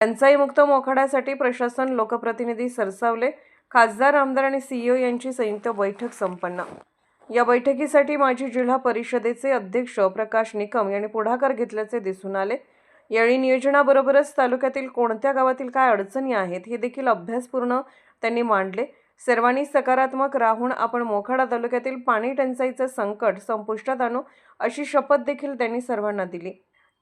टंचाईमुक्त मोखाड्यासाठी प्रशासन लोकप्रतिनिधी सरसावले खासदार आमदार आणि सीईओ यांची संयुक्त बैठक संपन्न. या बैठकीसाठी माजी जिल्हा परिषदेचे अध्यक्ष प्रकाश निकम यांनी पुढाकार घेतल्याचे दिसून आले. यावेळी नियोजनाबरोबरच तालुक्यातील कोणत्या गावातील काय अडचणी आहेत हे देखील अभ्यासपूर्ण त्यांनी मांडले. सर्वांनी सकारात्मक राहून आपण मोखाडा तालुक्यातील पाणी टंचाईचं संकट संपुष्टात आणू अशी शपथ देखील त्यांनी सर्वांना दिली.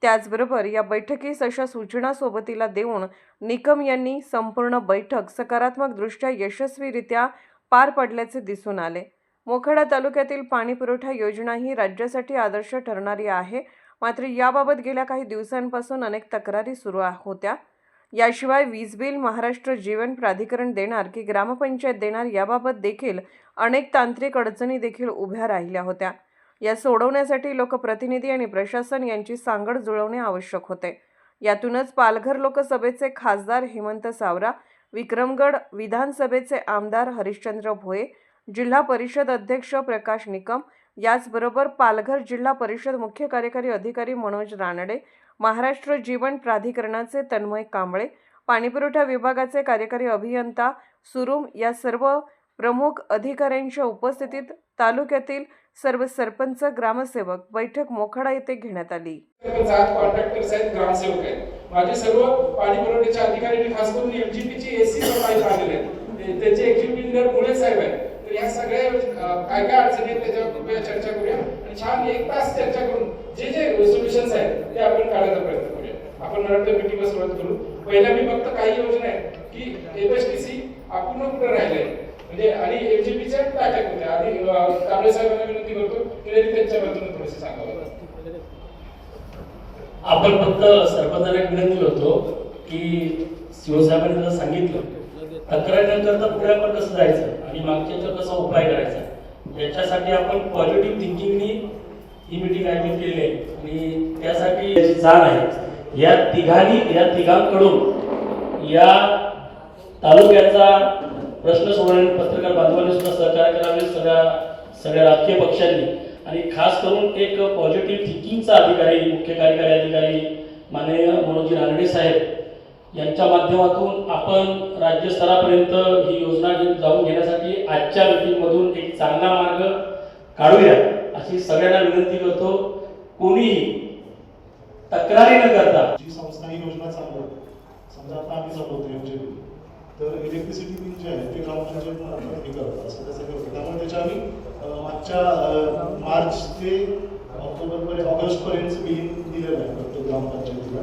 त्याचबरोबर या बैठकीस अशा सूचना सोबतीला देऊन निकम यांनी संपूर्ण बैठक सकारात्मकदृष्ट्या यशस्वीरित्या पार पडल्याचे दिसून आले. मोखाडा तालुक्यातील पाणीपुरवठा योजना ही राज्यासाठी आदर्श ठरणारी आहे. मात्र याबाबत गेल्या काही दिवसांपासून अनेक तक्रारी सुरू होत्या. याशिवाय वीज बिल महाराष्ट्र जीवन प्राधिकरण देणार की ग्रामपंचायत देणार याबाबत देखील अनेक तांत्रिक अडचणी देखील उभ्या राहिल्या होत्या. या सोडवण्यासाठी लोकप्रतिनिधी आणि प्रशासन यांची सांगड जुळवणे आवश्यक होते. यातूनच पालघर लोकसभेचे खासदार हेमंत सावरा विक्रमगड विधानसभेचे आमदार हरिश्चंद्र भोये जिल्हा परिषद अध्यक्ष प्रकाश निकम याचबरोबर पालघर जिल्हा परिषद मुख्य कार्यकारी अधिकारी मनोज रानडे महाराष्ट्र जीवन प्राधिकरणाचे तन्मय कांबळे पाणीपुरवठा विभागाचे कार्यकारी अभियंता सुरुम या सर्व प्रमुख अधिकाऱ्यांच्या उपस्थितीत तालुक्यातील सर्व सरपंच ग्रामसेवक बैठक मोखाडा येथे घेण्यात आली. माझे सर्व पाणी पुरवठ्याचे अधिकारी खास करून एलजीपीची एसी पाईप आलेले आहेत. त्याचे एक्झिक्युटिव्ह इंजिनियर मुळे साहेब आहेत. तर या सगळ्या काय काय अडचणी आहेत त्याच्यावर कृपया चर्चा करूया. आणि छान एक तास चर्चा करून जे जे सोल्युशन्स आहेत ते आपण काढायचा प्रयत्न करूया. आपण मला मिटिंगला सुरुवात करू. पहिल्या मी फक्त काही योजना आहेत की एमएसटीसी आपण राहिले म्हणजे आणि एलजीपीच्या टाक्या होत्या आधी अं, कांबळे साहेबांना विनंती करतो की त्यांनी त्यांच्या बाजूने थोडेसे सांगावं. आपण फक्त सरपंचाला विनंती करतो की शिवसाहेबांनी जर सांगितलं तक्रार न करता पुढे आपण कसं जायचं आणि मागच्या कसा उपाय करायचा याच्यासाठी आपण पॉझिटिव्ह थिंकिंगनी ही मिटिंग आयोजित केली आहे. आणि त्यासाठी याची जाण आहे. या तिघांनी या तिघांकडून या तालुक्याचा प्रश्न सोडवण्यात पत्रकार बांधवांनी सुद्धा सहकार्य करावे सगळ्या सगळ्या राजकीय पक्षांनी. आणि खास करून एक पॉझिटिव्ह थिंकिंगचा अधिकारी मुख्य कार्यकारी अधिकारी माननीय मनोजी रानडे साहेब यांच्या माध्यमातून आपण राज्यस्तरापर्यंत ही योजना जाऊन घेण्यासाठी आजच्या मिटिंगमधून एक चांगला मार्ग काढूया अशी सगळ्यांना विनंती करतो. कोणीही तक्रारी न करता जी संस्था ही योजना चालवत समजा आता आम्ही चालवतो एमजे तर इलेक्ट्रिसिटी बिल जे आहे ते ग्रामपंचायत मार्फत हे करतात असं त्यासाठी होतं. त्यामुळे त्याच्या आम्ही मागच्या मार्च ते ऑक्टोबरपर्यंत ऑगस्टपर्यंत बिलिंग दिलेलं आहे प्रत्येक ग्रामपंचायतीला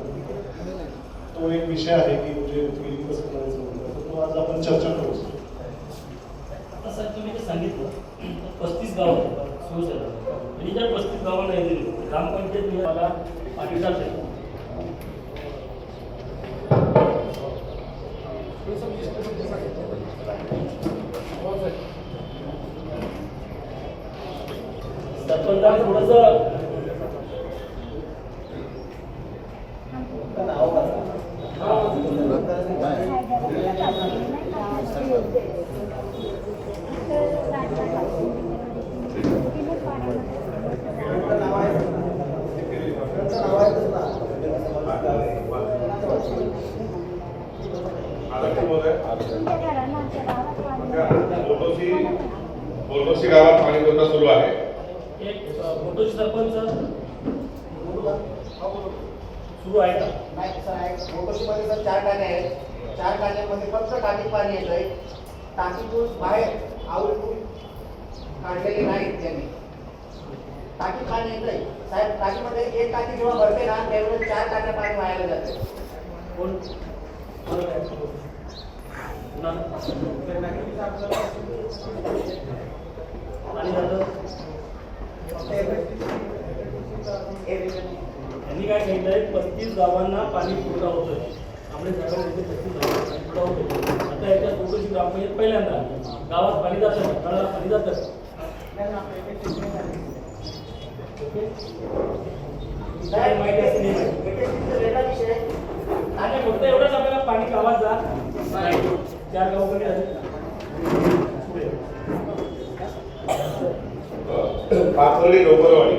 तो एक विषय आहे की म्हणजे बिलिंग कसं करायचं तो आज आपण चर्चा करू. आता सर तुम्ही जे सांगितलं पस्तीस गाव झालं आणि ज्या पस्तीस गावांना ग्रामपंचायत मला पाणी जरा थोडस थोडंसं गावात पाणी पुरवठा सुरू आहे. एक फोटोची सरपंच. सुरू आहे का? नाही सर आहे. मोटरशीमध्ये सर चार टाक्या आहेत. चार टाक्यामध्ये फक्त टाकीत पाणी येत आहे टाकीतून बाहेर आवडून काढलेले नाहीत त्यांनी. टाकीत पाणी येत आहे साहेब टाकीमध्ये एक टाकी जेव्हा भरते ना त्यावेळेस चार टाक्या पाणी वायाला जाते. कोण? कोण आहे? पुन्हा? आणि झालं यांनी काय सांगितलंय पस्तीस गावांना पाणी पुरवठा होतोय. आपल्या साहेबांनी इथे पस्तीस गावांना पाणी पुरवठा होतो आता याच्या चौकशी ग्रामपंचायत पहिल्यांदा. गावात पाणी जातं नळाला पाणी जातं. काय माहिती नाही आहे. आणि फक्त एवढंच आपल्याला पाणी गावात जा. नाही चार गावाकडे असेल पाथर्डी डोंगरवाडी